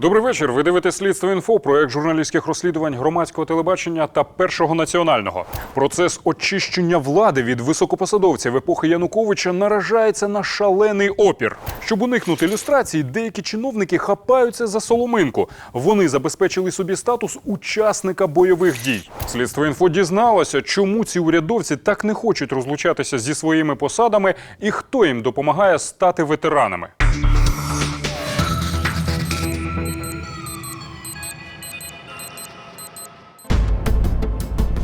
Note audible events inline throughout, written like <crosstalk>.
Добрий вечір. Ви дивитесь слідство інфо, проект журналістських розслідувань громадського телебачення та першого національного. Процес очищення влади від високопосадовців епохи Януковича наражається на шалений опір. Щоб уникнути люстрації, деякі чиновники хапаються за соломинку. Вони забезпечили собі статус учасника бойових дій. Слідство інфо дізналося, чому ці урядовці так не хочуть розлучатися зі своїми посадами і хто їм допомагає стати ветеранами.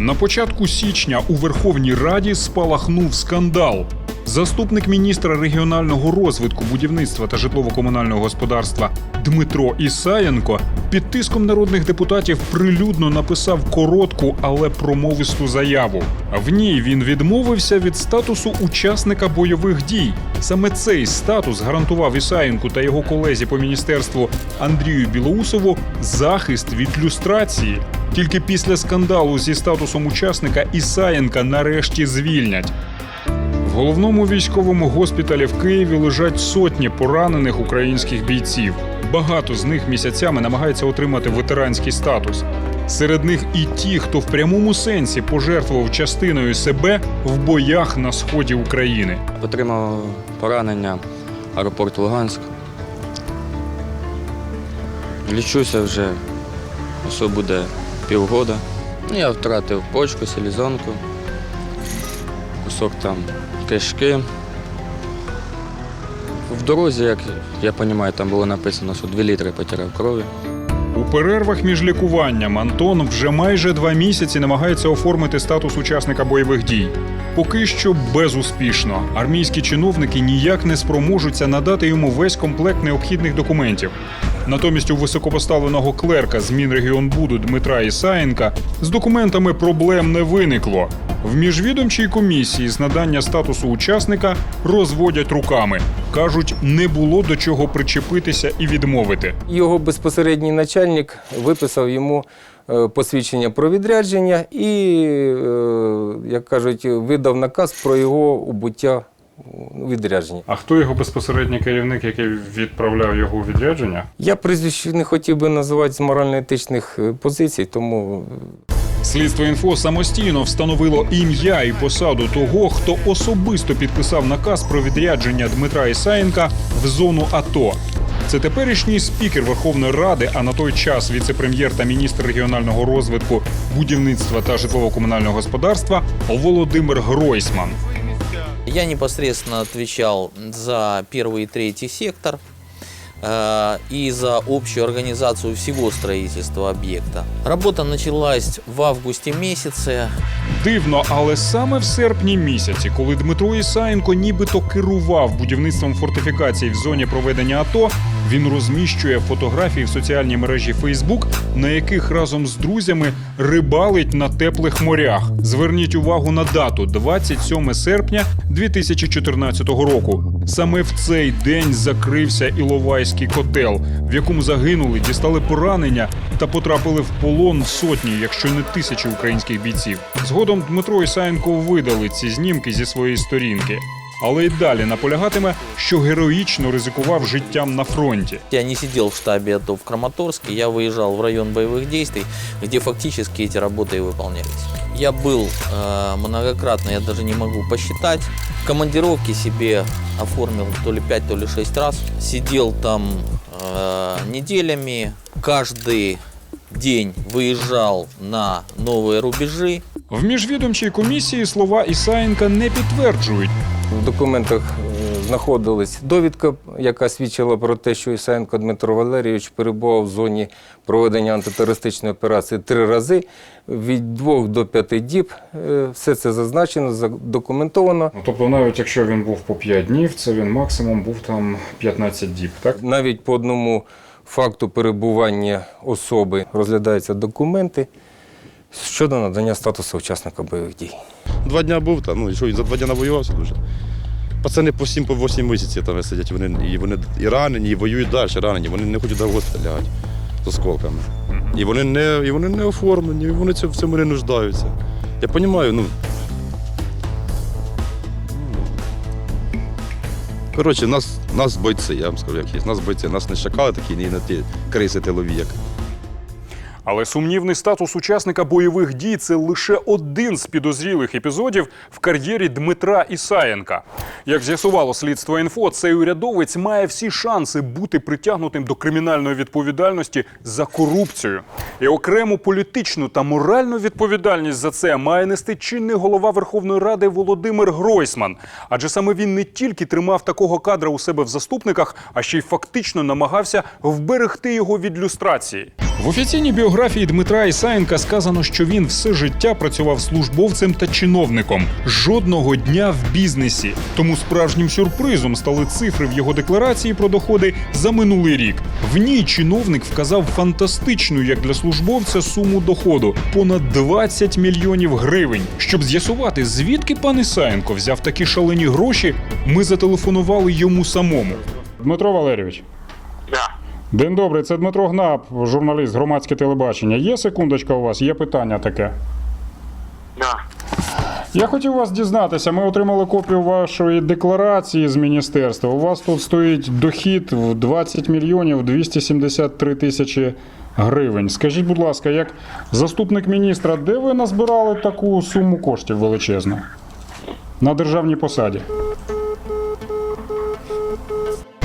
На початку січня у Верховній Раді спалахнув скандал. Заступник міністра регіонального розвитку, будівництва та житлово-комунального господарства Дмитро Ісаєнко під тиском народних депутатів прилюдно написав коротку, але промовисту заяву. В ній він відмовився від статусу учасника бойових дій. Саме цей статус гарантував Ісаєнку та його колезі по міністерству Андрію Білоусову захист від люстрації. Тільки після скандалу зі статусом учасника Ісаєнка нарешті звільнять. В головному військовому госпіталі в Києві лежать сотні поранених українських бійців. Багато з них місяцями намагаються отримати ветеранський статус. Серед них і ті, хто в прямому сенсі пожертвував частиною себе в боях на сході України. Отримав поранення аеропорт Луганськ. Лічуся вже, ось буде півгода. Ну, Я втратив почку, селізонку, кусок там кишки. В дорозі, як я розумію, там було написано, що 2 літри потеряв крові. У перервах між лікуванням Антон вже майже два місяці намагається оформити статус учасника бойових дій. Поки що безуспішно. Армійські чиновники ніяк не спроможуться надати йому весь комплект необхідних документів. Натомість у високопоставленого клерка з Мінрегіонбуду Дмитра Ісаєнка з документами проблем не виникло. В міжвідомчій комісії з надання статусу учасника розводять руками. кажуть, не було до чого причепитися і відмовити. Його безпосередній начальник виписав йому посвідчення про відрядження і, е, як кажуть, видав наказ про його убуття у відрядженні. А хто його безпосередній керівник, який відправляв його у відрядження? Я прізвище не хотів би називати з морально-етичних е, позицій, тому Слідство інфо самостійно встановило ім'я і посаду того, хто особисто підписав наказ про відрядження Дмитра Ісаєнка в зону АТО. Це теперішній спікер Верховної Ради, а на той час віце-прем'єр та міністр регіонального розвитку, будівництва та житлово-комунального господарства Володимир Гройсман. Я непосредственно отвечал за первый и третий сектор и за общую организацию всего строительства объекта. Работа началась в августе месяце. Дивно, але саме в серпні місяці, коли Дмитро Ісаєнко нібито керував будівництвом фортифікацій в зоні проведення АТО, він розміщує фотографії в соціальній мережі Фейсбук, на яких разом з друзями рибалить на теплих морях. Зверніть увагу на дату 27 серпня 2014 року. Саме в цей день закрився Іловайський котел, в якому загинули, дістали поранення та потрапили в полон сотні, якщо не тисячі українських бійців. Згодом Дмитро Ісаєнко видали ці знімки зі своєї сторінки Але й далі наполягатиме, що героїчно ризикував життям на фронті. Я не сидел в штабе АТО в Краматорске, я выезжал в район боевых действий, где фактически эти работы и выполнялись. Я был э, многократно, я даже не могу посчитать. Командировки себе оформил то ли 5, то ли 6 раз. Сидел там э, неделями, каждый день выезжал на новые рубежи, В міжвідомчій комісії слова Ісаєнка не підтверджують. в документах е, знаходилась довідка, яка свідчила про те, що Ісаєнко Дмитро Валерійович перебував в зоні проведення антитерористичної операції три рази від двох до п'яти діб. Е, Все це зазначено, задокументовано. Ну, тобто, навіть якщо він був по 5 днів, це він максимум був там 15 діб, так? Навіть по одному факту перебування особи розглядаються документи щодо надання статусу учасника бойових дій. Два дня був там, ну і що він за два дня навоювався дуже. Пацани по 7 по 8 місяців там сидять, вони і вони і ранені, і воюють далі, ранені. Вони не хочуть до госпіталь лягати з осколками. І вони не, і вони не оформлені, і вони в цьому не нуждаються. Я розумію, ну. Коротше, нас, нас бойці, я вам скажу, як є. Нас бойці, нас не шакали такі, ні на ті криси тилові, як Але сумнівний статус учасника бойових дій це лише один з підозрілих епізодів в кар'єрі Дмитра Ісаєнка. Як з'ясувало слідство інфо, цей урядовець має всі шанси бути притягнутим до кримінальної відповідальності за корупцію. І окрему політичну та моральну відповідальність за це має нести чинний голова Верховної Ради Володимир Гройсман. Адже саме він не тільки тримав такого кадра у себе в заступниках, а ще й фактично намагався вберегти його від люстрації. В офіційній біографії Дмитра Ісаєнка сказано, що він все життя працював службовцем та чиновником. Жодного дня в бізнесі. Тому справжнім сюрпризом стали цифри в його декларації про доходи за минулий рік. В ній чиновник вказав фантастичну, як для службовця, суму доходу понад 20 мільйонів гривень. Щоб з'ясувати, звідки пан Ісаєнко взяв такі шалені гроші, ми зателефонували йому самому. Дмитро Валерійович. Да. День добрий, це Дмитро Гнап, журналіст громадське телебачення. Є секундочка у вас, є питання таке. Да. Я хотів вас дізнатися. Ми отримали копію вашої декларації з міністерства. У вас тут стоїть дохід в 20 мільйонів 273 тисячі гривень. Скажіть, будь ласка, як заступник міністра, де ви назбирали таку суму коштів величезну? На державній посаді.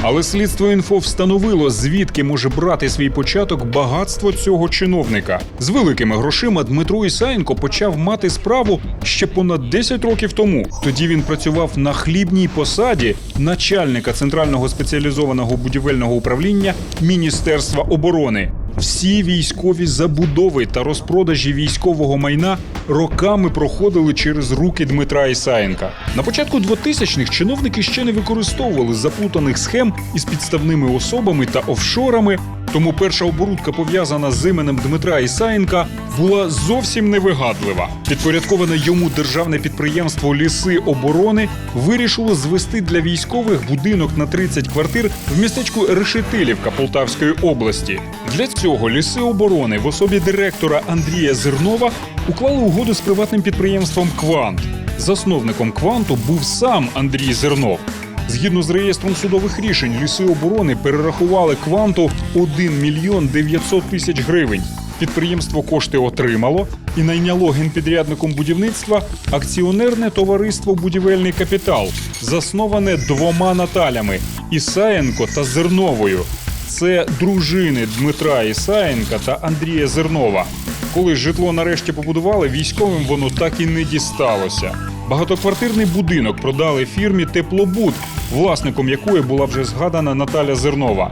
Але слідство інфо встановило, звідки може брати свій початок багатство цього чиновника. З великими грошима Дмитро Ісаєнко почав мати справу ще понад 10 років тому. Тоді він працював на хлібній посаді начальника центрального спеціалізованого будівельного управління Міністерства оборони. Всі військові забудови та розпродажі військового майна роками проходили через руки Дмитра Ісаєнка. На початку 2000-х чиновники ще не використовували заплутаних схем із підставними особами та офшорами. Тому перша оборудка, пов'язана з іменем Дмитра Ісаєнка, була зовсім невигадлива. Підпорядковане йому державне підприємство Ліси оборони вирішило звести для військових будинок на 30 квартир в містечку Решетилівка Полтавської області. Для цього ліси оборони в особі директора Андрія Зернова уклали угоду з приватним підприємством Квант. Засновником кванту був сам Андрій Зернов. Згідно з реєстром судових рішень, ліси оборони перерахували кванту 1 мільйон 900 тисяч гривень. Підприємство кошти отримало і найняло генпідрядником будівництва акціонерне товариство Будівельний капітал, засноване двома Наталями Ісаєнко та Зерновою. Це дружини Дмитра Ісаєнка та Андрія Зернова. Коли житло нарешті побудували, військовим воно так і не дісталося. Багатоквартирний будинок продали фірмі Теплобуд, власником якої була вже згадана Наталя Зернова.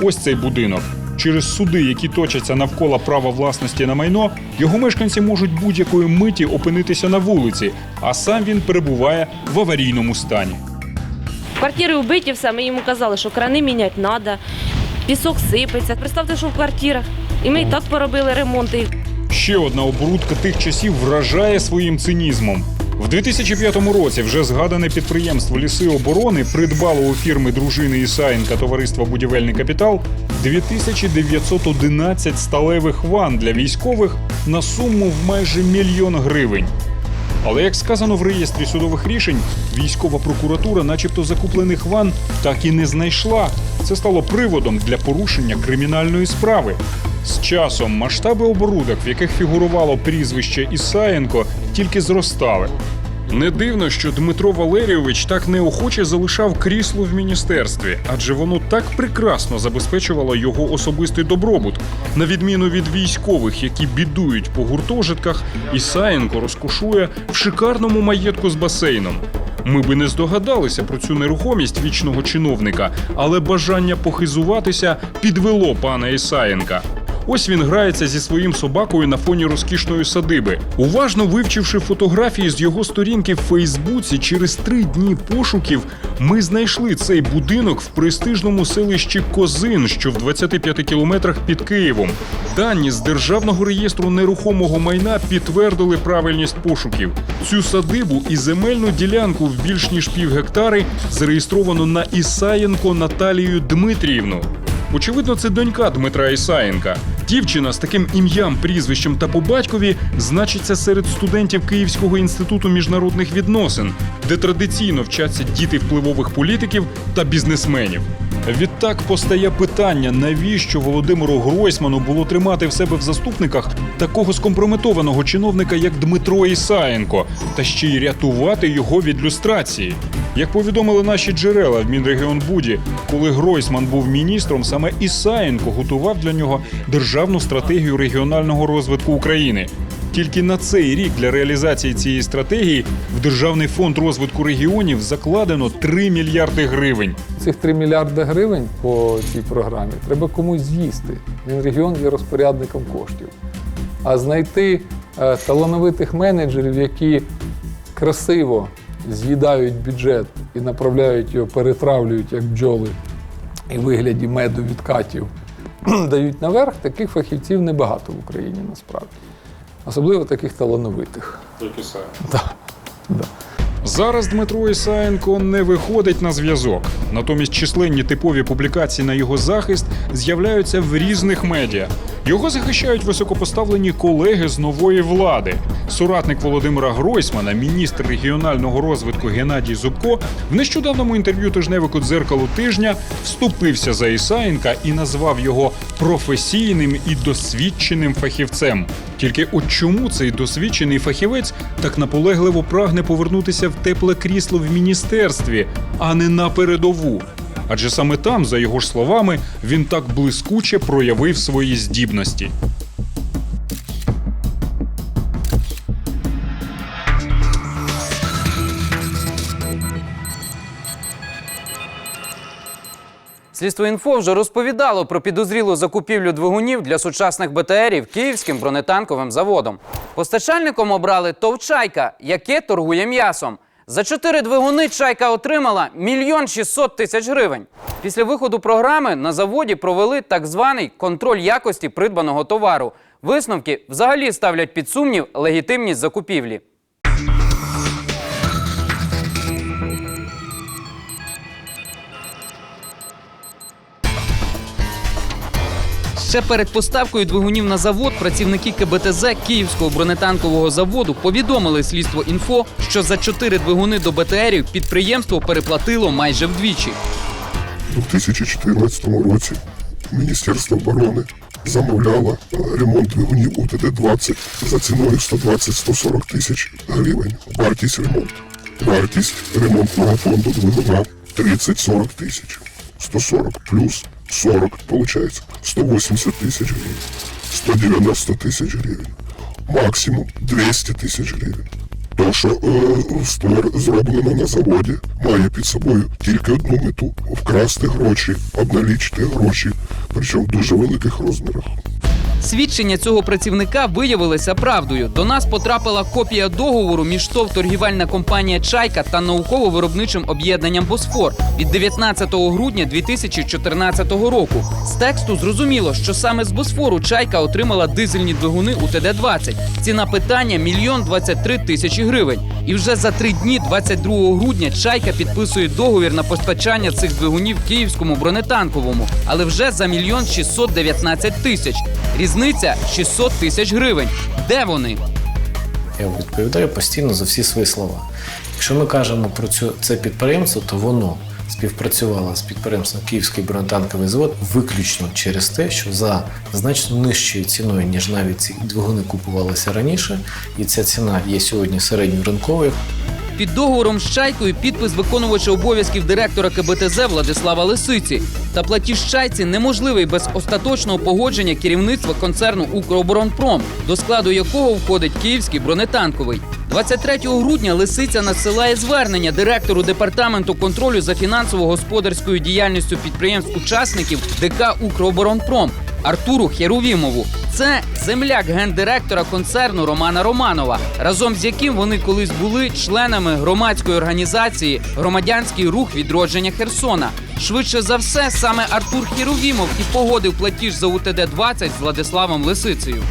Ось цей будинок. Через суди, які точаться навколо права власності на майно, його мешканці можуть будь-якої миті опинитися на вулиці, а сам він перебуває в аварійному стані. Квартири вбиті, все. Ми йому казали, що крани міняти треба, пісок сипеться. Представте, що в квартирах. І ми і так поробили ремонти. Ще одна оборудка тих часів вражає своїм цинізмом. В 2005 році вже згадане підприємство Ліси оборони придбало у фірми дружини Ісаєнка товариства Будівельний капітал 2911 сталевих ван для військових на суму в майже мільйон гривень. Але як сказано в реєстрі судових рішень, військова прокуратура, начебто закуплених ван, так і не знайшла. Це стало приводом для порушення кримінальної справи. З часом масштаби оборудок, в яких фігурувало прізвище Ісаєнко, тільки зростали. Не дивно, що Дмитро Валерійович так неохоче залишав крісло в міністерстві, адже воно так прекрасно забезпечувало його особистий добробут. На відміну від військових, які бідують по гуртожитках, Ісаєнко розкошує в шикарному маєтку з басейном. Ми би не здогадалися про цю нерухомість вічного чиновника, але бажання похизуватися підвело пана Ісаєнка. Ось він грається зі своїм собакою на фоні розкішної садиби. Уважно вивчивши фотографії з його сторінки в Фейсбуці, через три дні пошуків ми знайшли цей будинок в престижному селищі Козин, що в 25 кілометрах під Києвом. Дані з державного реєстру нерухомого майна підтвердили правильність пошуків. Цю садибу і земельну ділянку в більш ніж пів гектари зареєстровано на Ісаєнко Наталію Дмитріївну. Очевидно, це донька Дмитра Ісаєнка. Дівчина з таким ім'ям, прізвищем та по батькові значиться серед студентів Київського інституту міжнародних відносин, де традиційно вчаться діти впливових політиків та бізнесменів. Відтак постає питання, навіщо Володимиру Гройсману було тримати в себе в заступниках такого скомпрометованого чиновника, як Дмитро Ісаєнко, та ще й рятувати його від люстрації. Як повідомили наші джерела в Мінрегіонбуді, коли Гройсман був міністром, саме Ісаєнко готував для нього державну стратегію регіонального розвитку України. Тільки на цей рік для реалізації цієї стратегії в Державний фонд розвитку регіонів закладено 3 мільярди гривень. Цих 3 мільярди гривень по цій програмі треба комусь з'їсти. Він регіон є розпорядником коштів. А знайти е, талановитих менеджерів, які красиво з'їдають бюджет і направляють його, перетравлюють як бджоли і вигляді меду відкатів, <clears throat> дають наверх, таких фахівців небагато в Україні насправді. Особливо таких талановитих. Да. Да. Зараз Дмитро Ісаєнко не виходить на зв'язок. Натомість численні типові публікації на його захист з'являються в різних медіа. Його захищають високопоставлені колеги з нової влади. Соратник Володимира Гройсмана, міністр регіонального розвитку Геннадій Зубко, в нещодавному інтерв'ю тижневику дзеркало тижня вступився за Ісаєнка і назвав його професійним і досвідченим фахівцем. Тільки от чому цей досвідчений фахівець так наполегливо прагне повернутися в тепле крісло в міністерстві, а не на передову? Адже саме там, за його ж словами, він так блискуче проявив свої здібності. Слідство інфо вже розповідало про підозрілу закупівлю двигунів для сучасних БТРів київським бронетанковим заводом. Постачальником обрали ТОВ «Чайка», яке торгує м'ясом. За чотири двигуни чайка отримала мільйон 600 тисяч гривень. Після виходу програми на заводі провели так званий контроль якості придбаного товару. Висновки взагалі ставлять під сумнів легітимність закупівлі. Ще перед поставкою двигунів на завод працівники КБТЗ Київського бронетанкового заводу повідомили слідство інфо, що за чотири двигуни до БТРів підприємство переплатило майже вдвічі. У 2014 році Міністерство оборони замовляло ремонт двигунів УТД-20 за ціною 120-140 тисяч гривень. Вартість ремонту. Вартість ремонтного фонду двигуна 30-40 тисяч. 140 плюс 40, получается 180 тисяч гривень. 190 тисяч гривень. Максимум 200 тисяч гривень. То, що е, створ зроблено на заводі, має під собою тільки одну мету вкрасти гроші, обналічити гроші, причому в дуже великих розмірах. Свідчення цього працівника виявилися правдою. До нас потрапила копія договору між ТОВ торгівельна компанія Чайка та науково-виробничим об'єднанням Босфор від 19 грудня 2014 року. З тексту зрозуміло, що саме з Босфору Чайка отримала дизельні двигуни у ТД-20. Ціна питання мільйон 23 тисячі гривень. І вже за три дні, 22 грудня, Чайка підписує договір на постачання цих двигунів київському бронетанковому, але вже за мільйон 619 тисяч. Різниця 600 тисяч гривень. Де вони? Я відповідаю постійно за всі свої слова. Якщо ми кажемо про цю, це підприємство, то воно співпрацювало з підприємством Київський бронетанковий завод виключно через те, що за значно нижчою ціною, ніж навіть ці двигуни купувалися раніше, і ця ціна є сьогодні середньою ринковою. Під договором з чайкою підпис виконувача обов'язків директора КБТЗ Владислава Лисиці. Та платіж чайці неможливий без остаточного погодження керівництва концерну Укроборонпром, до складу якого входить київський бронетанковий. 23 грудня Лисиця надсилає звернення директору департаменту контролю за фінансово-господарською діяльністю підприємств-учасників ДК Укроборонпром Артуру Херувімову. Це земляк гендиректора концерну Романа Романова, разом з яким вони колись були членами громадської організації Громадянський рух відродження Херсона. Швидше за все, саме Артур Херувімов і погодив платіж за УТД-20 з Владиславом Лисицею.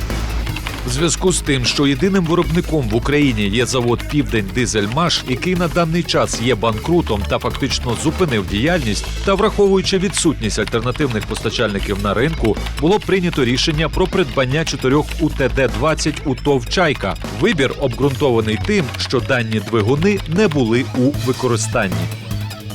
В зв'язку з тим, що єдиним виробником в Україні є завод Південь Дизельмаш, який на даний час є банкрутом та фактично зупинив діяльність, та враховуючи відсутність альтернативних постачальників на ринку, було прийнято рішення про придбання чотирьох УТД-20 у ТОВ «Чайка». Вибір обґрунтований тим, що дані двигуни не були у використанні.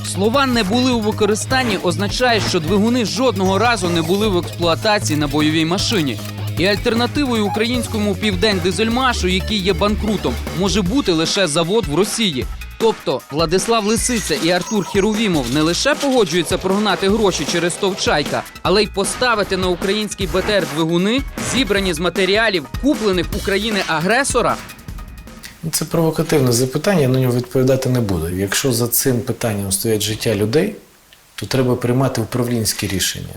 Слова не були у використанні означає, що двигуни жодного разу не були в експлуатації на бойовій машині. І альтернативою українському південь дизельмашу, який є банкрутом, може бути лише завод в Росії. Тобто Владислав Лисиця і Артур Хірувімов не лише погоджуються прогнати гроші через Товчайка, але й поставити на український БТР двигуни, зібрані з матеріалів, куплених України агресора. Ну, Це провокативне запитання, я на нього відповідати не буду. Якщо за цим питанням стоять життя людей, то треба приймати управлінські рішення.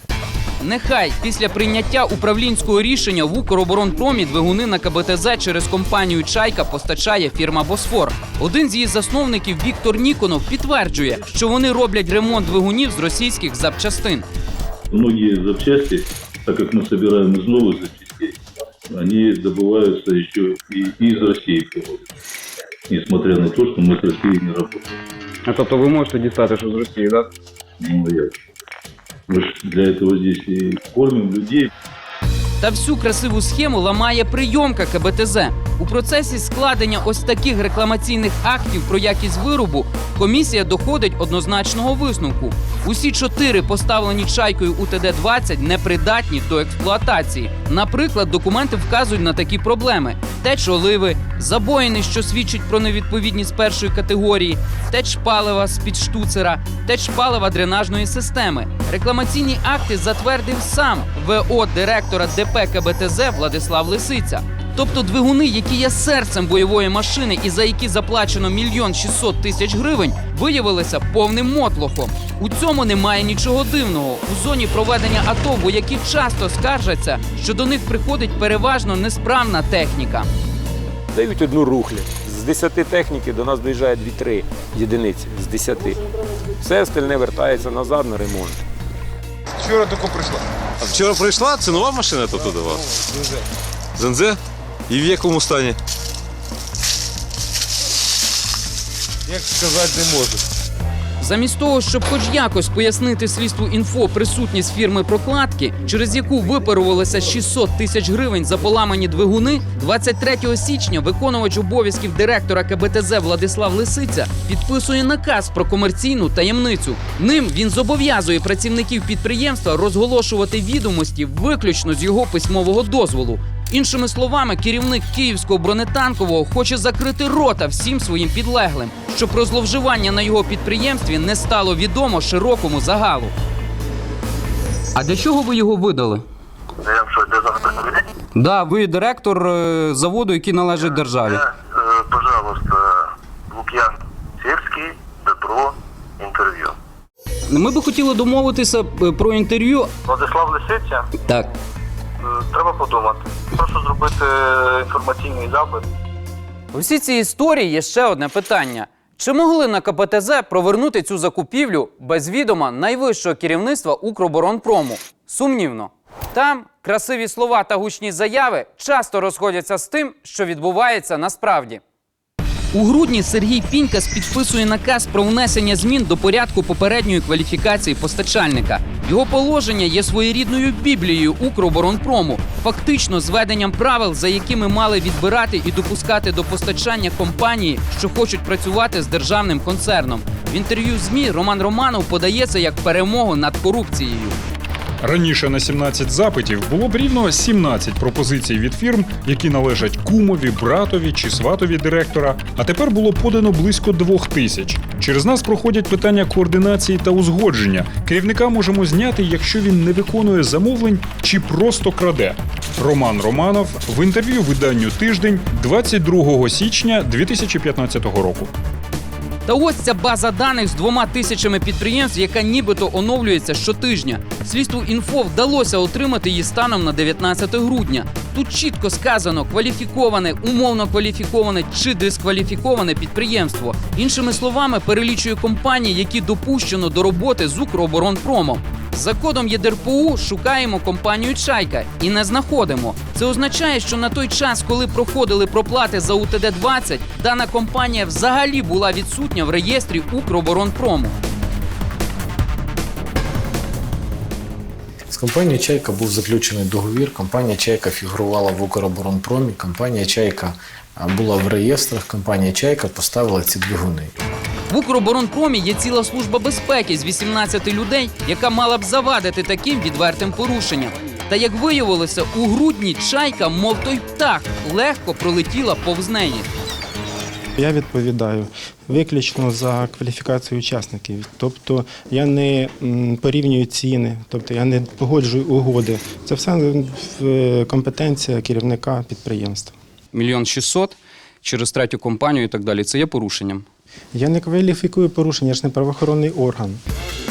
Нехай після прийняття управлінського рішення в Укроборонпромі двигуни на КБТЗ через компанію Чайка постачає фірма Босфор. Один з її засновників Віктор Ніконов підтверджує, що вони роблять ремонт двигунів з російських запчастин. Многие запчасти, так как мы собираем из новых запчастей, они добываются еще и из России привозят. Несмотря на то, что мы с Россией не работаем. А тобто ви можете дістати, що з Росії, так? Ну, я. Мы ж для этого здесь и кормим людей. Та всю красиву схему ламає прийомка КБТЗ. У процесі складення ось таких рекламаційних актів про якість виробу комісія доходить однозначного висновку. Усі чотири поставлені чайкою УТД-20 непридатні до експлуатації. Наприклад, документи вказують на такі проблеми: теч оливи, забоїни, що свідчить про невідповідність першої категорії, теч палива з-під штуцера, теч палива дренажної системи. Рекламаційні акти затвердив сам ВО директора ДП КБТЗ Владислав Лисиця. Тобто двигуни, які є серцем бойової машини і за які заплачено мільйон 600 тисяч гривень, виявилися повним мотлохом. У цьому немає нічого дивного. У зоні проведення АТО вояки часто скаржаться, що до них приходить переважно несправна техніка. Дають одну рухлю. З 10 техніки до нас доїжджає 2-3 єдиниці з 10. Все остальне вертається назад на ремонт. Вчора тільки прийшла. А вчора прийшла? Це нова машина тобто до вас? Зензе. І в якому стані? Як сказати не можу. Замість того, щоб хоч якось пояснити слідству інфо присутність фірми прокладки, через яку випарувалося 600 тисяч гривень за поламані двигуни, 23 січня виконувач обов'язків директора КБТЗ Владислав Лисиця підписує наказ про комерційну таємницю. Ним він зобов'язує працівників підприємства розголошувати відомості виключно з його письмового дозволу. Іншими словами, керівник київського бронетанкового хоче закрити рота всім своїм підлеглим, щоб про зловживання на його підприємстві не стало відомо широкому загалу. А для чого ви його видали? Я що, де завтра Да, ви директор е, заводу, який належить державі. Э, Пожалуйста, Лук'ян Сірський, Дмитро, інтерв'ю. Ми би хотіли домовитися е, про інтерв'ю. Владислав Лисиця, Так. Е, треба подумати. Прошу зробити інформаційний запит. У всій цій історії є ще одне питання: чи могли на КПТЗ провернути цю закупівлю без відома найвищого керівництва Укроборонпрому? Сумнівно. Там красиві слова та гучні заяви часто розходяться з тим, що відбувається насправді. У грудні Сергій Пінькас підписує наказ про внесення змін до порядку попередньої кваліфікації постачальника. Його положення є своєрідною біблією Укроборонпрому, фактично зведенням правил, за якими мали відбирати і допускати до постачання компанії, що хочуть працювати з державним концерном. В інтерв'ю ЗМІ Роман Романов подається як перемогу над корупцією. Раніше на 17 запитів було б рівно 17 пропозицій від фірм, які належать кумові, братові чи сватові директора. А тепер було подано близько двох тисяч. Через нас проходять питання координації та узгодження. Керівника можемо зняти, якщо він не виконує замовлень чи просто краде. Роман Романов в інтерв'ю виданню тиждень 22 січня 2015 року. Та ось ця база даних з двома тисячами підприємств, яка нібито оновлюється щотижня. Слідству інфо вдалося отримати її станом на 19 грудня. Тут чітко сказано кваліфіковане, умовно кваліфіковане чи дискваліфіковане підприємство. Іншими словами, перелічує компанії, які допущено до роботи з Укроборонпромом. За кодом ЄДРПУ шукаємо компанію Чайка і не знаходимо. Це означає, що на той час, коли проходили проплати за УТД-20, дана компанія взагалі була відсутня в реєстрі Укроборонпрому. З компанією Чайка був заключений договір. Компанія Чайка фігурувала в Укроборонпромі. Компанія Чайка була в реєстрах. Компанія Чайка поставила ці двигуни. В Укроборонпромі є ціла служба безпеки з 18 людей, яка мала б завадити таким відвертим порушенням. Та як виявилося, у грудні чайка, мов той птах, легко пролетіла повз неї. Я відповідаю виключно за кваліфікацію учасників. Тобто я не порівнюю ціни, тобто я не погоджую угоди. Це все е, компетенція керівника підприємства. Мільйон шістсот через третю компанію і так далі. Це є порушенням. Я не кваліфікую порушення, я ж не правоохоронний орган.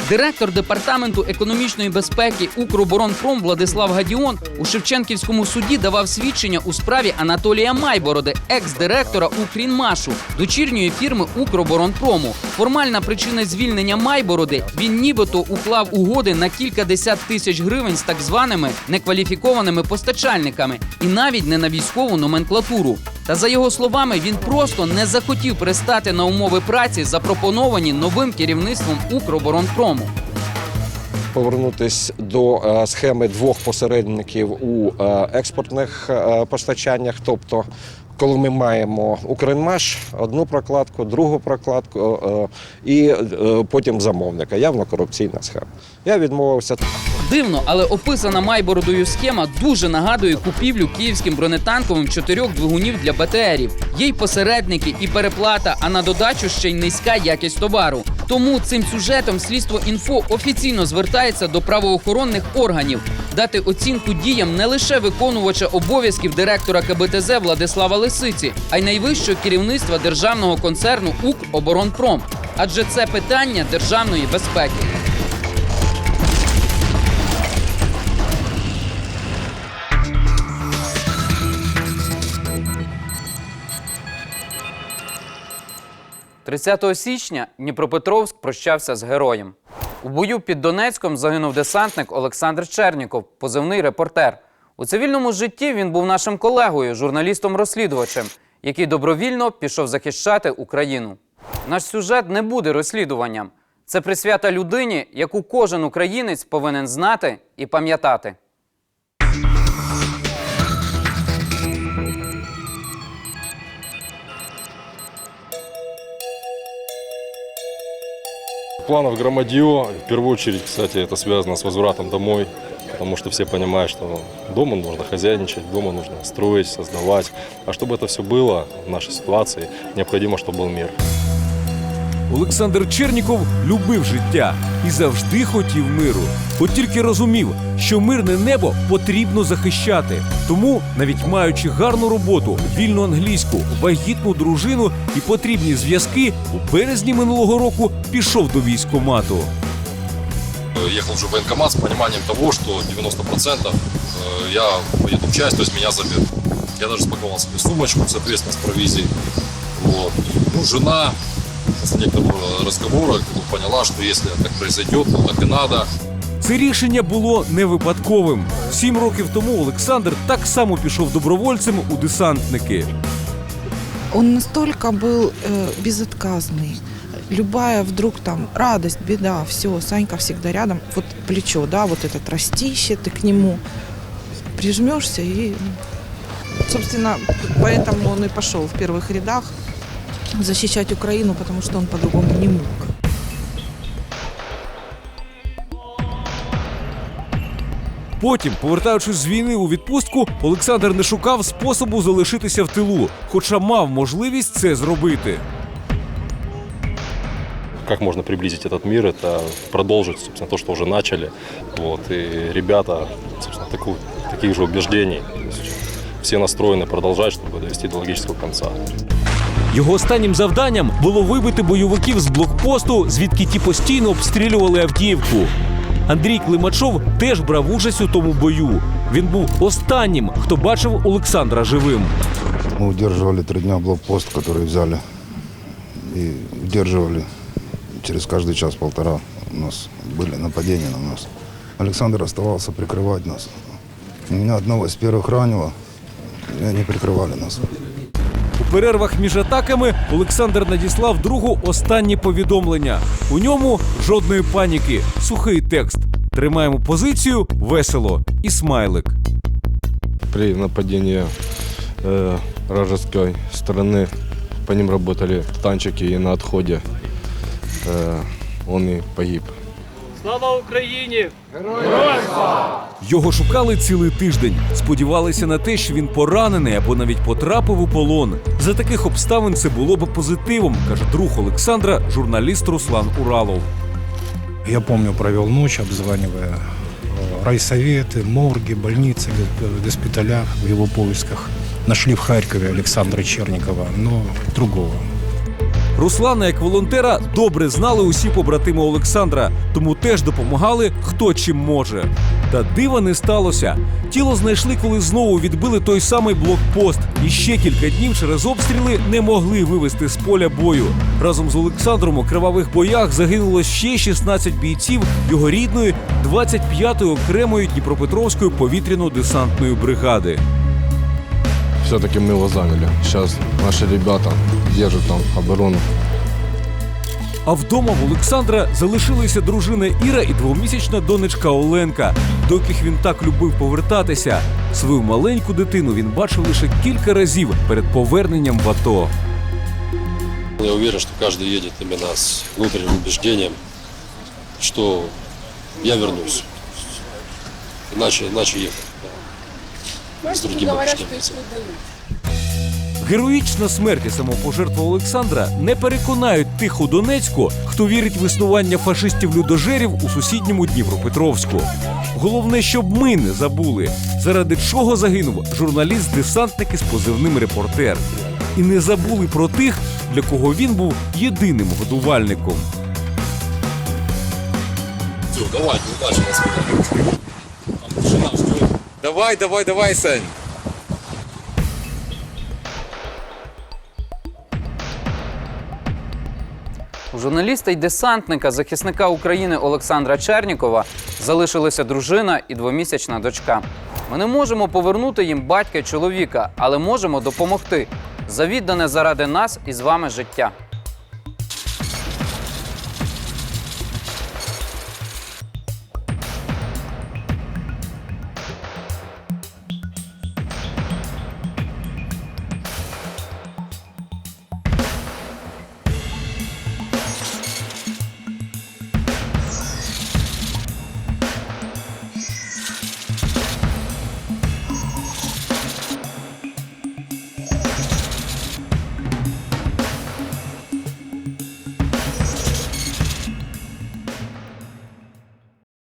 Директор департаменту економічної безпеки Укроборонпром Владислав Гадіон у Шевченківському суді давав свідчення у справі Анатолія Майбороди, екс-директора Укрінмашу, дочірньої фірми Укроборонпрому. Формальна причина звільнення Майбороди він нібито уклав угоди на кілька десят тисяч гривень з так званими некваліфікованими постачальниками і навіть не на військову номенклатуру. Та за його словами, він просто не захотів пристати на умови праці, запропоновані новим керівництвом Укроборонпрому. повернутись до е, схеми двох посередників у е, експортних е, постачаннях. Тобто, коли ми маємо Укрінмаш, одну прокладку, другу прокладку і потім замовника. Явно корупційна схема. Я відмовився. Дивно, але описана Майбородою схема дуже нагадує купівлю київським бронетанковим чотирьох двигунів для БТРів. Є й посередники, і переплата, а на додачу ще й низька якість товару. Тому цим сюжетом слідство інфо офіційно звертається до правоохоронних органів дати оцінку діям не лише виконувача обов'язків директора КБТЗ Владислава Лисиці, а й найвищого керівництва державного концерну Укроборонпром. Адже це питання державної безпеки. – 30 січня Дніпропетровськ прощався з героєм. У бою під Донецьком загинув десантник Олександр Черніков, позивний репортер. У цивільному житті він був нашим колегою, журналістом-розслідувачем, який добровільно пішов захищати Україну. Наш сюжет не буде розслідуванням. Це присвята людині, яку кожен українець повинен знати і пам'ятати. Планов громадье. В первую очередь, кстати, это связано с возвратом домой, потому что все понимают, что дома нужно хозяйничать, дома нужно строить, создавать. А чтобы это все было в нашей ситуации, необходимо, чтобы был мир. Олександр Черніков любив життя і завжди хотів миру. От тільки розумів, що мирне небо потрібно захищати. Тому, навіть маючи гарну роботу, вільну англійську, вагітну дружину і потрібні зв'язки, у березні минулого року пішов до військкомату. Ехал уже в военкомат с пониманием того, что 90% э, я поеду в часть, то есть меня заберут. Я даже спаковал себе сумочку, соответственно, с провизией. Вот. Ну, жена после некоторого разговора поняла, что если так произойдет, то так и надо. Це рішення було не випадковим. Сім років тому Олександр так само пішов добровольцем у десантники. Он настолько был э, безотказный. Любая вдруг там радость, беда, все, Санька всегда рядом. Вот плечо, да, вот этот растище, ты к нему прижмешься и, ну, собственно, поэтому он и пошел в первых рядах защищать Украину, потому что он по-другому не мог. Потім, повертаючись з війни у відпустку, Олександр не шукав способу залишитися в тилу, хоча мав можливість це зробити. Как можно приблизить этот мир, это продолжить, собственно, то, что уже начали. Вот. И ребята, собственно, таку- таких же убеждений. То есть Все настроены продолжать, чтобы довести до логического конца. Його останнім завданням було вибити бойовиків з блокпосту, звідки ті постійно обстрілювали Авдіївку. Андрій Климачов теж брав участь у тому бою. Він був останнім, хто бачив Олександра живим. Мы удерживали три дня блокпост, который взяли. И удерживали через каждый час-полтора у нас были нападения на нас. Александр оставался прикрывать нас. Меня одного из первых ранило, и они прикрывали нас. У перервах між атаками Олександр надіслав другу останнє повідомлення. У ньому жодної паніки, сухий текст. Тримаємо позицію весело і смайлик. При нападении э, вражеской стороны по ним работали танчики, и на отходе э, он и погиб. Слава Україні! Його шукали цілий тиждень. Сподівалися на те, що він поранений або навіть потрапив у полон. За таких обставин це було б позитивом, каже друг Олександра, журналіст Руслан Уралов. Я помню, провел ночь, обзванивая э, райсоветы, морги, больницы, г- госпиталя в его поисках. Нашли в Харькове Александра Черникова, но другого. Руслана, як волонтера, добре знали усі побратими Олександра, тому теж допомагали хто чим може. Та дива не сталося. Тіло знайшли, коли знову відбили той самий блокпост. І ще кілька днів через обстріли не могли вивезти з поля бою. Разом з Олександром у кривавих боях загинуло ще 16 бійців його рідної 25-ї окремої Дніпропетровської повітряно-десантної бригади. Все-таки мы его заняли. Сейчас наши ребята держат там оборону. А вдома в Олександра залишилися дружина Іра і двомісячна донечка Оленка. До яких він так любив повертатися. Свою маленьку дитину він бачив лише кілька разів перед поверненням в АТО. Я уверен, что каждый едет именно с внутренним убеждением, что я вернусь. Иначе, иначе ехать. Да. С другим убеждением. Героїчна смерть і самопожертва Олександра не переконають тих у Донецьку, хто вірить в існування фашистів-людожерів у сусідньому Дніпропетровську. Головне, щоб ми не забули, заради чого загинув журналіст-десантник із позивним репортер. І не забули про тих, для кого він був єдиним годувальником. Давай, удачи вас. Давай, давай, давай, Сань. У журналіста й десантника, захисника України Олександра Чернікова, залишилися дружина і двомісячна дочка. Ми не можемо повернути їм батька чоловіка, але можемо допомогти. За віддане заради нас і з вами життя.